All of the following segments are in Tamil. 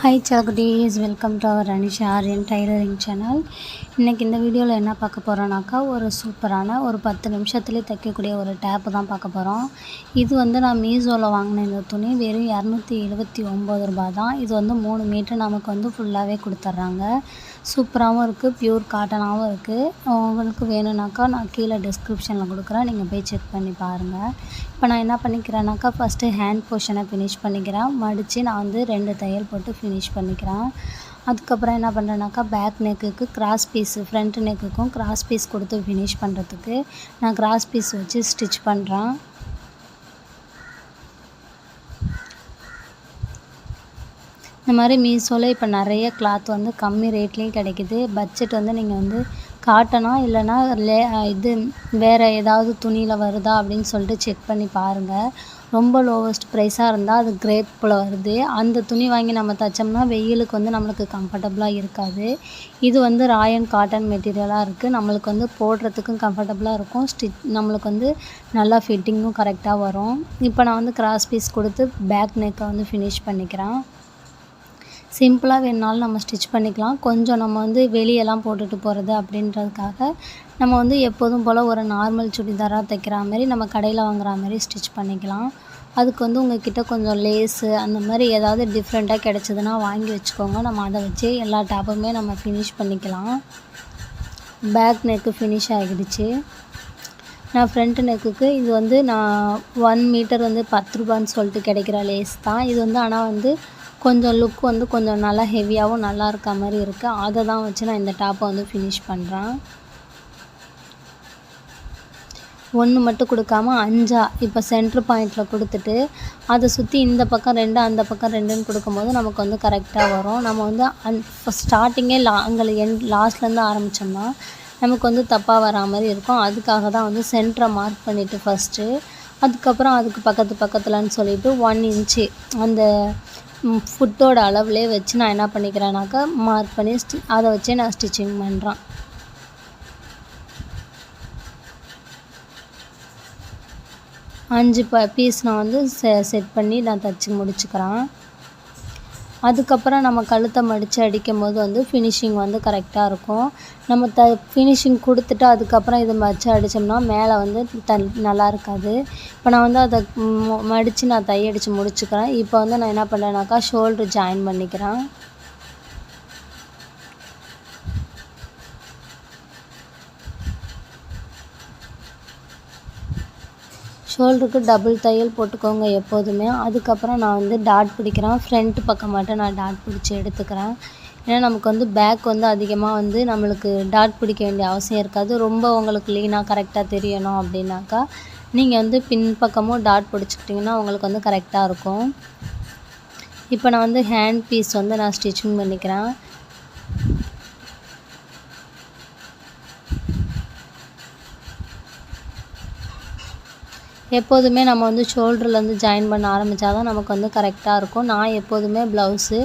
Hi சாகுடீஸ் welcome to our Anisha Aryan tailoring channel இன்றைக்கி இந்த வீடியோவில் என்ன பார்க்க போகிறோன்னாக்கா ஒரு சூப்பரான ஒரு பத்து நிமிஷத்துலேயே தைக்கக்கூடிய ஒரு டேப்பு தான் பார்க்க போகிறோம் இது வந்து நான் மீஷோவில் வாங்கின இந்த துணி வெறும் இரநூத்தி எழுபத்தி ஒம்பது ரூபா தான். இது வந்து மூணு மீட்டர் நமக்கு வந்து ஃபுல்லாகவே கொடுத்துட்றாங்க. சூப்பராகவும் இருக்குது ப்யூர் காட்டனாகவும் இருக்குது உங்களுக்கு வேணும்னாக்கா நான் கீழே டிஸ்கிரிப்ஷனில் கொடுக்குறேன். நீங்கள் போய் செக் பண்ணி பாருங்கள் இப்போ நான் என்ன பண்ணிக்கிறேன்னாக்கா ஃபஸ்ட்டு ஹேண்ட் போர்ஷனை ஃபினிஷ் பண்ணிக்கிறேன். மடித்து நான் வந்து ரெண்டு தையல் போட்டு ஃபினிஷ் பண்ணிக்கிறேன். அதுக்கப்புறம் என்ன பண்ணுறேன்னாக்கா பேக் நெக்குக்கு கிராஸ் பீஸு ஃப்ரண்ட் நெக்குக்கும் கிராஸ் பீஸ் கொடுத்து ஃபினிஷ் பண்ணுறதுக்கு நான் கிராஸ் பீஸ் வச்சு ஸ்டிச் பண்ணுறேன் இந்த மாதிரி மீஷோவில் இப்போ நிறைய கிளாத் வந்து கம்மி ரேட்லேயும் கிடைக்குது. பட்ஜெட் வந்து நீங்கள் வந்து காட்டனா இல்லைனா லே இது வேறு ஏதாவது துணியில் வருதா அப்படின்னு சொல்லிட்டு செக் பண்ணி பாருங்கள் ரொம்ப லோவஸ்ட் ப்ரைஸாக இருந்தால் அது கிரேப்பில் வருது. அந்த துணி வாங்கி நம்ம தைச்சோம்னா வெயிலுக்கு வந்து நம்மளுக்கு கம்ஃபர்டபுளாக இருக்காது. இது வந்து ராயன் காட்டன் மெட்டீரியலாக இருக்குது நம்மளுக்கு வந்து போடுறதுக்கும் கம்ஃபர்டபுளாக இருக்கும். ஸ்டிச் நம்மளுக்கு வந்து நல்லா ஃபிட்டிங்கும் கரெக்டாக வரும். இப்போ நான் வந்து கிராஸ் பீஸ் கொடுத்து பேக் நெக்கை வந்து ஃபினிஷ் பண்ணிக்கிறேன். சிம்பிளாக வேணுனாலும் நம்ம ஸ்டிச் பண்ணிக்கலாம். கொஞ்சம் நம்ம வந்து வெளியெல்லாம் போட்டுட்டு போகிறது அப்படின்றதுக்காக நம்ம வந்து எப்போதும் போல் ஒரு நார்மல் சுடிதாராக தைக்கிற மாதிரி நம்ம கடையில் வாங்குற மாதிரி ஸ்டிச் பண்ணிக்கலாம். அதுக்கு வந்து உங்கள்கிட்ட கொஞ்சம் லேஸு அந்த மாதிரி ஏதாவது டிஃப்ரெண்ட்டாக கிடச்சிதுன்னா வாங்கி வச்சுக்கோங்க. நம்ம அதை வச்சு எல்லா டாப்புமே நம்ம ஃபினிஷ் பண்ணிக்கலாம். பேக் நெக்கு ஃபினிஷ் ஆகிடுச்சு. நான் ஃப்ரண்ட் நெக்குக்கு இது வந்து நான் ஒன் மீட்டர் வந்து பத்து ரூபான்னு சொல்லிட்டு கிடைக்கிற லேஸ் தான். இது வந்து ஆனால் வந்து கொஞ்சம் லுக் வந்து கொஞ்சம் நல்லா ஹெவியாகவும் நல்லா இருக்க மாதிரி இருக்குது அதை தான் வச்சு நான் இந்த டாப்பை வந்து ஃபினிஷ் பண்ணுறேன் ஒன்று மட்டும் கொடுக்காம அஞ்சா இப்போ சென்ட்ரு பாயிண்டில் கொடுத்துட்டு அதை சுற்றி இந்த பக்கம் ரெண்டு அந்த பக்கம் ரெண்டுன்னு கொடுக்கும்போது நமக்கு வந்து கரெக்டாக வரும். நம்ம வந்து அந் ஸ்டார்டிங்கே லா அங்கே என் லாஸ்ட்லேருந்து ஆரம்பித்தோம்னா நமக்கு வந்து தப்பாக வரா மாதிரி இருக்கும். அதுக்காக தான் வந்து சென்டரை மார்க் பண்ணிவிட்டு ஃபஸ்ட்டு அதுக்கப்புறம் அதுக்கு பக்கத்து பக்கத்துலன்னு சொல்லிவிட்டு ஒன் இன்ச்சு அந்த ஃபுட்டோட அளவுலே வச்சு நான் என்ன பண்ணிக்கிறேன்னாக்கா மார்க் பண்ணி ஸ்டி அதை வச்சே நான் ஸ்டிச்சிங் பண்ணுறேன் அஞ்சு ப பீஸ் நான் வந்து செ செட் பண்ணி நான் தைச்சி முடிச்சுக்கிறேன். அதுக்கப்புறம் நம்ம கழுத்தை மடித்து அடிக்கும் போது வந்து ஃபினிஷிங் வந்து கரெக்டாக இருக்கும். நம்ம த ஃபினிஷிங் கொடுத்துட்டு அதுக்கப்புறம் இதை மடித்து அடித்தோம்னா மேலே வந்து த நல்லா இருக்காது. இப்போ நான் வந்து அதை மடித்து நான் தையடித்து முடிச்சுக்கிறேன். இப்போ வந்து நான் என்ன பண்ணுறேன்னாக்கா ஷோல்ட்ரு ஜாயின் பண்ணிக்கிறேன். ஷோல்டருக்கு டபுள் தையல் போட்டுக்கோங்க எப்போதுமே. அதுக்கப்புறம் நான் வந்து டாட் பிடிக்கிறேன். ஃப்ரண்ட் பக்கம் மட்டும் நான் டாட் பிடிச்சி எடுத்துக்கிறேன். ஏன்னா நமக்கு வந்து பேக் வந்து அதிகமாக வந்து நம்மளுக்கு டாட் பிடிக்க வேண்டிய அவசியம் இருக்காது. ரொம்ப உங்களுக்கு லீனாக கரெக்டாக தெரியணும் அப்படின்னாக்கா நீங்கள் வந்து பின் பக்கமும் டாட் பிடிச்சிக்கிட்டிங்கன்னா உங்களுக்கு வந்து கரெக்டாக இருக்கும். இப்போ நான் வந்து ஹேண்ட் பீஸ் வந்து நான் ஸ்டிச்சிங் பண்ணிக்கிறேன். எப்போதுமே நம்ம வந்து ஷோல்டர்லேருந்து ஜாயின் பண்ண ஆரம்பித்தா தான் நமக்கு வந்து கரெக்டாக இருக்கும். நான் எப்போதுமே ப்ளவுஸு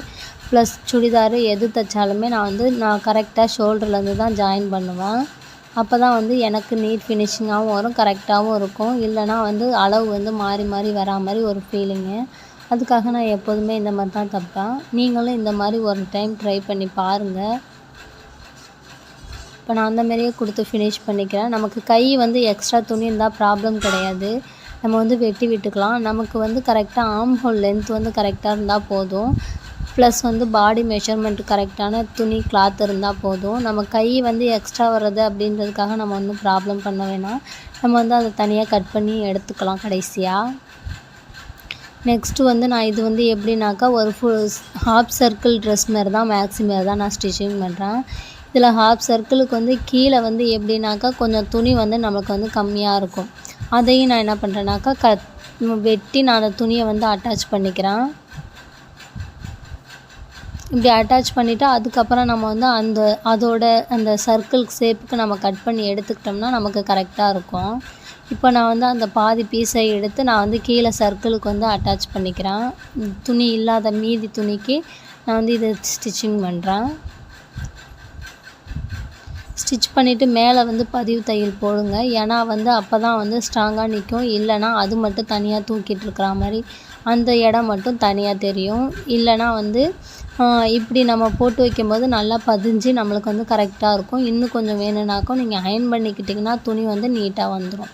ப்ளஸ் சுடிதாரு எது தைச்சாலுமே நான் வந்து நான் கரெக்டாக ஷோல்டர்லேருந்து தான் ஜாயின் பண்ணுவேன். அப்போ தான் வந்து எனக்கு நீட் ஃபினிஷிங்காகவும் வரும் கரெக்டாகவும் இருக்கும். இல்லைனா வந்து அளவு வந்து மாறி மாறி வரா மாதிரி ஒரு ஃபீலிங்கு அதுக்காக நான் எப்போதுமே இந்த மாதிரி தான் தைப்பேன். நீங்களும் இந்த மாதிரி ஒரு டைம் ட்ரை பண்ணி பாருங்கள் இப்போ நான் அந்த மாதிரியே கொடுத்து ஃபினிஷ் பண்ணிக்கிறேன். நமக்கு கை வந்து எக்ஸ்ட்ரா துணி இருந்தால் ப்ராப்ளம் கிடையாது. நம்ம வந்து வெட்டி விட்டுக்கலாம். நமக்கு வந்து கரெக்டாக ஆம் ஹோல் லென்த் வந்து கரெக்டாக இருந்தால் போதும். ப்ளஸ் வந்து பாடி மெஷர்மெண்ட் கரெக்டான துணி கிளாத் இருந்தால் போதும். நம்ம கை வந்து எக்ஸ்ட்ரா வர்றது அப்படின்றதுக்காக நம்ம வந்து ப்ராப்ளம் பண்ண வேணாம். நம்ம வந்து அதை தனியாக கட் பண்ணி எடுத்துக்கலாம் கடைசியாக நெக்ஸ்ட்டு வந்து நான் இது வந்து எப்படின்னாக்கா ஒரு ஃபுல் ஹாஃப் சர்க்கிள் ட்ரெஸ் மாரி தான் மேக்ஸி மாரி தான் நான் ஸ்டிச்சிங் பண்ணுறேன் இதில் ஹாஃப் சர்க்கிளுக்கு வந்து கீழே வந்து எப்படின்னாக்கா கொஞ்சம் துணி வந்து நமக்கு வந்து கம்மியாக இருக்கும். அதையும் நான் என்ன பண்ணுறேன்னாக்கா க வெட்டி நான் அந்த துணியை வந்து அட்டாச் பண்ணிக்கிறேன். இப்படி அட்டாச் பண்ணிவிட்டு அதுக்கப்புறம் நம்ம வந்து அந்த அதோட அந்த சர்க்கிள் ஷேப்புக்கு நம்ம கட் பண்ணி எடுத்துக்கிட்டோம்னா நமக்கு கரெக்டாக இருக்கும். இப்போ நான் வந்து அந்த பாதி பீஸை எடுத்து நான் வந்து கீழே சர்க்கிளுக்கு வந்து அட்டாச் பண்ணிக்கிறேன். துணி இல்லாத மீதி துணிக்கு நான் வந்து இதை ஸ்டிச்சிங் பண்ணுறேன் ஸ்டிச் பண்ணிவிட்டு மேலே வந்து பதிவு தையல் போடுங்க. ஏன்னா வந்து அப்போ தான் வந்து ஸ்ட்ராங்காக நிற்கும் இல்லைனா அது மட்டும் தனியாக தூக்கிட்டு இருக்கிற மாதிரி அந்த இடம் மட்டும் தனியாக தெரியும். இல்லைனா வந்து இப்படி நம்ம போட்டு வைக்கும்போது நல்லா பதிஞ்சு நம்மளுக்கு வந்து கரெக்டாக இருக்கும். இன்னும் கொஞ்சம் வேணும்னாக்கும் நீங்கள் அயன் பண்ணிக்கிட்டிங்கன்னா துணி வந்து நீட்டாக வந்துடும்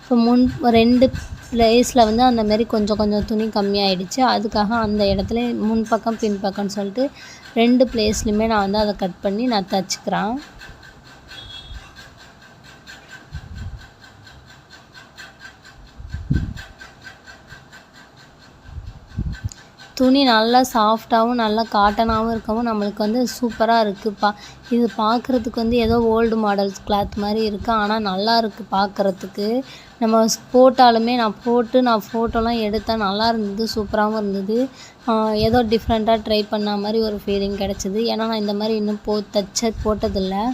இப்போ முன் ரெண்டு ப்ளேஸில் வந்து அந்த மாரி கொஞ்சம் கொஞ்சம் துணி கம்மியாயிடுச்சு. அதுக்காக அந்த இடத்துல முன்பக்கம் பின்பக்கம்னு சொல்லிட்டு ரெண்டு ப்ளேஸ்லையுமே நான் வந்து அதை கட் பண்ணி நான் தச்சுக்கிறேன். துணி நல்லா சாஃப்டாகவும் நல்லா காட்டனாகவும் இருக்கவும் நம்மளுக்கு வந்து சூப்பராக இருக்குது பா இது பார்க்குறதுக்கு வந்து ஏதோ ஓல்டு மாடல்ஸ் கிளாத் மாதிரி இருக்குது ஆனால் நல்லா இருக்குது பார்க்குறதுக்கு நம்ம போட்டாலுமே நான் போட்டு நான் ஃபோட்டோலாம் எடுத்தேன் நல்லா இருந்தது சூப்பராகவும் இருந்தது. ஏதோ டிஃப்ரெண்ட்டாக ட்ரை பண்ண மாதிரி ஒரு ஃபீலிங் கிடச்சிது. ஏன்னா நான் இந்த மாதிரி இன்னும் போ தச்ச போட்டதில்லை.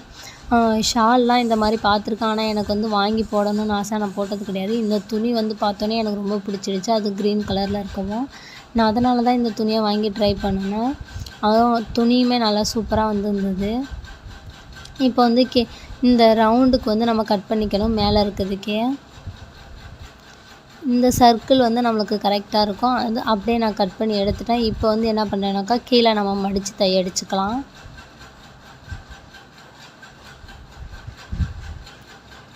ஷால்லாம் இந்த மாதிரி பார்த்துருக்கேன் ஆனால் எனக்கு வந்து வாங்கி போடணும்னு ஆசை நான் போட்டது கிடையாது. இந்த துணி வந்து பார்த்தோன்னே எனக்கு ரொம்ப பிடிச்சிடுச்சு அது க்ரீன் கலரில் இருக்கவும். நான் அதனால தான் இந்த துணியை வாங்கி ட்ரை பண்ணினேன் அதுவும் துணியுமே நல்லா சூப்பராக வந்துருந்தது. இப்போ வந்து கே இந்த ரவுண்டுக்கு வந்து நம்ம கட் பண்ணிக்கணும். மேலே இருக்கிறதுக்கே. இந்த சர்க்கிள் வந்து நம்மளுக்கு கரெக்டாக இருக்கும். அது அப்படியே நான் கட் பண்ணி எடுத்துட்டேன். இப்போ வந்து என்ன பண்ணுறேனாக்கா கீழே நம்ம மடித்து தையடிச்சுக்கலாம்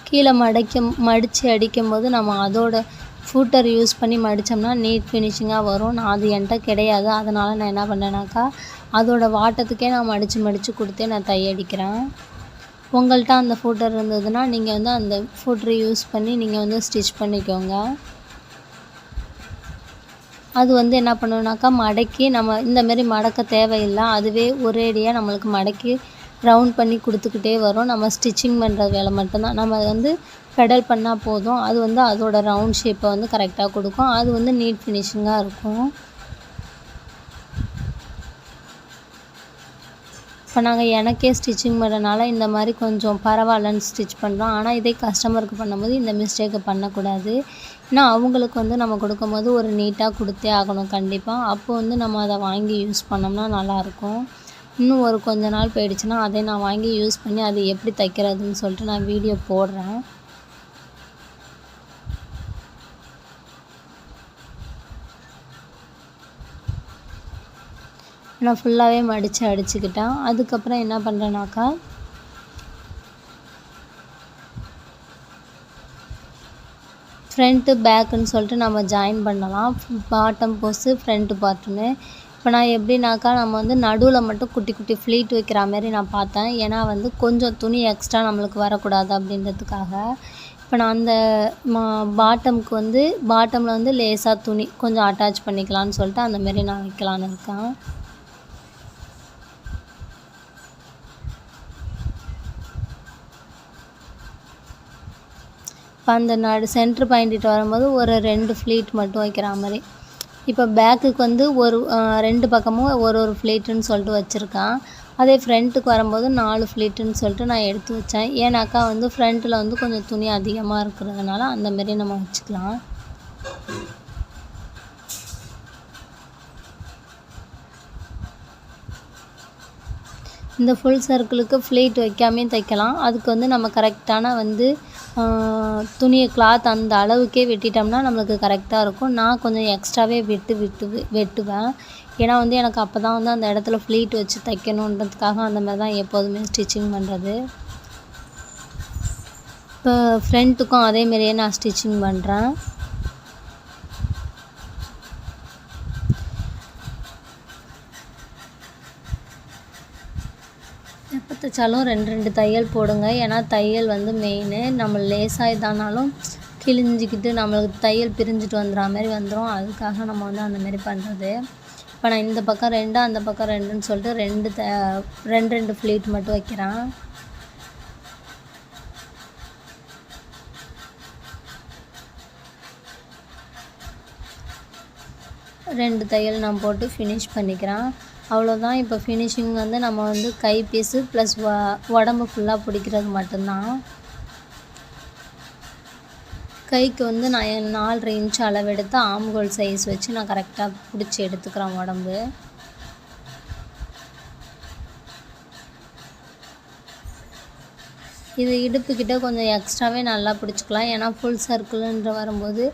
கீழே மடிக்க மடித்து அடிக்கும்போது நம்ம அதோட ஃபூட்டர் யூஸ் பண்ணி மடித்தோம்னா நீட் ஃபினிஷிங்காக வரும். நான் அது என்கிட்ட கிடையாது. அதனால் நான் என்ன பண்ணேனாக்கா அதோட வாட்டத்துக்கே நான் மடித்து மடித்து கொடுத்தே நான் தையடிக்கிறேன் உங்கள்கிட்ட அந்த ஃபூட்டர் இருந்ததுன்னா நீங்கள் வந்து அந்த ஃபூட்டரை யூஸ் பண்ணி நீங்கள் வந்து ஸ்டிச் பண்ணிக்கோங்க. அது வந்து என்ன பண்ணுவோம்னாக்கா மடக்கி நம்ம இந்தமாரி மடக்க தேவையில்லை. அதுவே ஒரேடியாக நம்மளுக்கு மடக்கி ரவுண்ட் பண்ணி கொடுத்துக்கிட்டே வரும். நம்ம ஸ்டிச்சிங் பண்ணுற வேலை மட்டும்தான். நம்ம வந்து பெடல் பண்ணால் போதும். அது வந்து அதோட ரவுண்ட் ஷேப்பை வந்து கரெக்டாக கொடுக்கும். அது வந்து நீட் ஃபினிஷிங்காக இருக்கும். இப்போ நாங்கள் எனக்கே ஸ்டிச்சிங் பண்ணுறனால இந்த மாதிரி கொஞ்சம் பரவாயில்லன்னு ஸ்டிச் பண்ணுறோம் ஆனால் இதே கஸ்டமருக்கு பண்ணும்போது இந்த மிஸ்டேக்கை பண்ணக்கூடாது. ஏன்னா அவங்களுக்கு வந்து நம்ம கொடுக்கும்போது ஒரு நீட்டாக கொடுத்தே ஆகணும் கண்டிப்பாக அப்போது வந்து நம்ம அதை வாங்கி யூஸ் பண்ணோம்னா நல்லாயிருக்கும் இன்னும் ஒரு கொஞ்ச நாள் போயிடுச்சுன்னா அதை நான் வாங்கி யூஸ் பண்ணி அது எப்படி தைக்கிறதுன்னு சொல்லிட்டு நான் வீடியோ போடுறேன். நான் ஃபுல்லாகவே மடித்து அடிச்சுக்கிட்டேன். அதுக்கப்புறம் என்ன பண்ணுறேனாக்கா ஃப்ரண்ட்டு பேக்குன்னு சொல்லிட்டு நம்ம ஜாயின் பண்ணலாம். பாட்டம் போஸு ஃப்ரண்ட்டு பார்ட்டுன்னு இப்போ நான் எப்படின்னாக்கா நம்ம வந்து நடுவில் மட்டும் குட்டி குட்டி ஃப்ளீட் வைக்கிற மாதிரி நான் பார்த்தேன். ஏன்னா வந்து கொஞ்சம் துணி எக்ஸ்ட்ரா நம்மளுக்கு வரக்கூடாது அப்படின்றதுக்காக. இப்போ நான் அந்த மா பாட்டமுக்கு வந்து பாட்டமில் வந்து லேசாக துணி கொஞ்சம் அட்டாச் பண்ணிக்கலான்னு சொல்லிட்டு அந்தமாரி நான் வைக்கலான்னு இருக்கேன். அந்த நடு சென்ட்ரு பாயிண்ட்டிட்டு வரும்போது ஒரு ரெண்டு ஃப்ளீட் மட்டும் வைக்கிற மாதிரி. இப்போ பேக்குக்கு வந்து ஒரு ரெண்டு பக்கமும் ஒரு ஒரு ஃப்ளீட்டுன்னு சொல்லிட்டு வச்சுருக்கான். அதே ஃப்ரண்ட்டுக்கு வரும்போது நாலு ஃப்ளீட்டுன்னு சொல்லிட்டு நான் எடுத்து வச்சேன். ஏன்னாக்கா வந்து ஃப்ரண்ட்டில் வந்து கொஞ்சம் துணி அதிகமாக இருக்கிறதுனால அந்தமாரி நம்ம வச்சுக்கலாம். இந்த ஃபுல் சர்க்கிளுக்கு ஃப்ளீட் வைக்காமே தைக்கலாம். அதுக்கு வந்து நம்ம கரெக்டான வந்து துணியை கிளாத் அந்த அளவுக்கே வெட்டிட்டோம்னா நம்மளுக்கு கரெக்டாக இருக்கும். நான் கொஞ்சம் எக்ஸ்ட்ராவே விட்டு விட்டு வெட்டுவேன். ஏன்னா வந்து எனக்கு அப்போ தான் வந்து அந்த இடத்துல ஃப்ளீட் வச்சு தைக்கணுன்றதுக்காக அந்த மாதிரி தான் எப்போதுமே ஸ்டிச்சிங் பண்ணுறது இப்போ ஃப்ரண்ட்டுக்கும் அதேமாரியே நான் ஸ்டிச்சிங் பண்ணுறேன் எப்போ தைச்சாலும் ரெண்டு ரெண்டு தையல் போடுங்க. ஏன்னா தையல் வந்து மெயினு நம்ம லேசாக இதானாலும் கிழிஞ்சிக்கிட்டு நம்மளுக்கு தையல் பிரிஞ்சுட்டு வந்துடுற மாதிரி வந்துடும் அதுக்காக நம்ம வந்து அந்தமாரி பண்ணுறது இப்போ நான் இந்த பக்கம் ரெண்டு அந்த பக்கம் ரெண்டுன்னு சொல்லிட்டு ரெண்டு த ரெண்டு ரெண்டு ஃப்ளீட் மட்டும் வைக்கிறேன். ரெண்டு தையல் நான் போட்டு ஃபினிஷ் பண்ணிக்கிறேன். அவ்வளோதான் இப்போ ஃபினிஷிங் வந்து நம்ம வந்து கை பீஸு ப்ளஸ் வ உடம்பு ஃபுல்லாக பிடிக்கிறது மட்டும்தான். கைக்கு வந்து நான் நாலரை இன்ச் அளவெடுத்து ஆம்கோல் சைஸ் வச்சு நான் கரெக்டாக பிடிச்சி எடுத்துக்கிறேன் உடம்பு. இது இடுப்புக்கிட்ட கொஞ்சம் எக்ஸ்ட்ராவே நல்லா பிடிச்சிக்கலாம். ஏன்னா ஃபுல் சர்க்கிள்ன்ற வரும்போது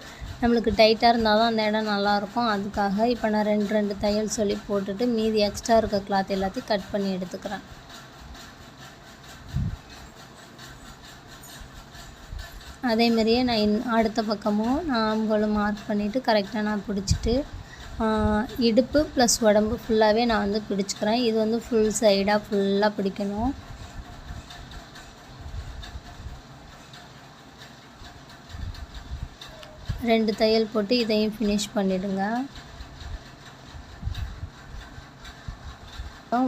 நம்மளுக்கு டைட்டாக இருந்தால் தான் அந்த இடம் நல்லாயிருக்கும் அதுக்காக இப்போ நான் ரெண்டு ரெண்டு தையல் சொல்லி போட்டுட்டு மீதி எக்ஸ்ட்ரா இருக்க கிளாத் எல்லாத்தையும் கட் பண்ணி எடுத்துக்கிறேன். அதே மாதிரியே நான் இன் அடுத்த பக்கமும் நான் ஆம்கோலும் மார்க் பண்ணிவிட்டு கரெக்டாக நான் பிடிச்சிட்டு இடுப்பு ப்ளஸ் உடம்பு ஃபுல்லாகவே நான் வந்து பிடிச்சிக்கிறேன். இது வந்து ஃபுல் சைடாக ஃபுல்லாக பிடிக்கணும். ரெண்டு தையல் போட்டு இதையும் ஃபினிஷ் பண்ணிவிடுங்க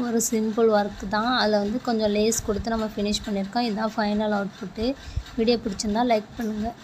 ஒரு சிம்பிள் ஒர்க் தான். அதில் வந்து கொஞ்சம் லேஸ் கொடுத்து நம்ம ஃபினிஷ் பண்ணியிருக்கோம். இதுதான் ஃபைனல் அவுட்புட்டு வீடியோ பிடிச்சிருந்தா லைக் பண்ணுங்கள்